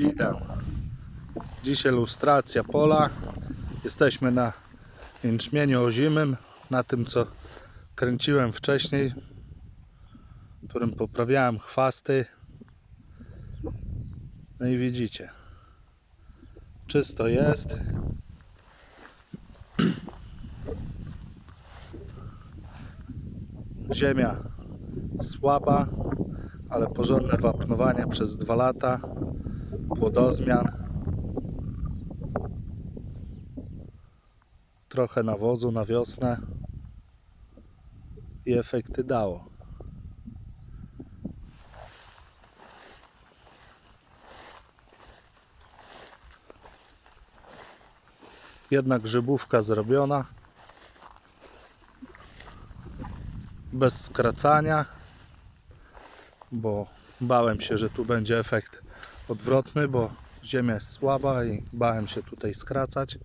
Witam. Dzisiaj ilustracja pola. Jesteśmy na jęczmieniu ozimym, na tym co kręciłem wcześniej, którym poprawiałem chwasty. No i widzicie, czysto jest. Ziemia słaba, ale porządne wapnowanie przez dwa lata, płodozmian, trochę nawozu na wiosnę. I efekty dało. Jedna grzybówka zrobiona. Bez skracania bo bałem się, że tu będzie efekt odwrotny, bo ziemia jest słaba i bałem się tutaj skracać.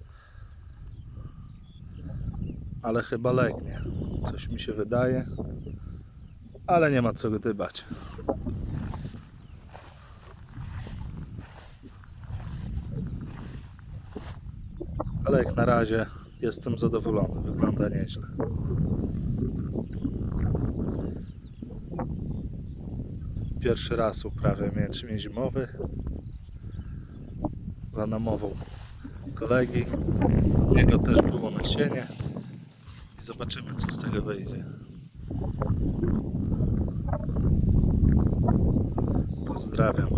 Ale chyba legnie. Coś mi się wydaje. Ale nie ma co gdybać. Ale jak na razie jestem zadowolony. Wygląda nieźle. Pierwszy raz uprawiam jęczmień zimowy za namową kolegi. U niego też było nasienie i zobaczymy co z tego wyjdzie. Pozdrawiam.